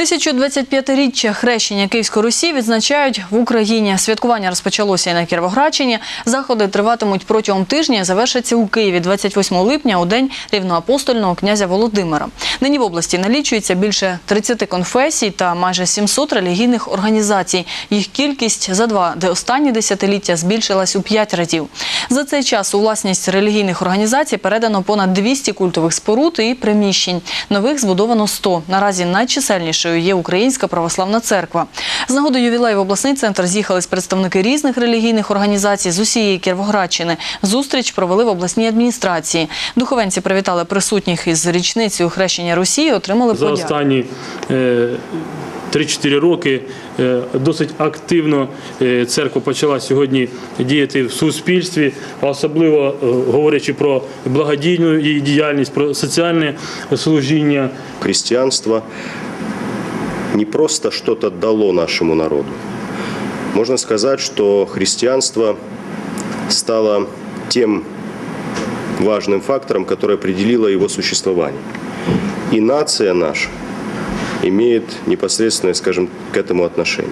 1025-річчя хрещення Київської Русі відзначають в Україні. Святкування розпочалося і на Кіровоградщині. Заходи триватимуть протягом тижня завершаться у Києві 28 липня у день рівноапостольного князя Володимира. Нині в області налічується більше 30 конфесій та майже 700 релігійних організацій. Їх кількість за два де останні десятиліття збільшилась у п'ять разів. За цей час у власність релігійних організацій передано понад 200 культових споруд і приміщень. Нових збудовано 100. Наразі найчисельнішою є Українська православна церква. З нагоди ювілею в обласний центр з'їхались представники різних релігійних організацій з усієї Кіровоградщини. Зустріч провели в обласній адміністрації. Духовенці привітали присутніх із річницею хрещення Русі і отримали За останні е, 3-4 роки е, досить активно е, церква почала сьогодні діяти в суспільстві, особливо е, говорячи про благодійну її діяльність, про соціальне служіння. христианство не просто что-то дало нашему народу. Можно сказать, что христианство стало тем важным фактором, который определило его существование. И нация наша имеет непосредственное, скажем, к этому отношение.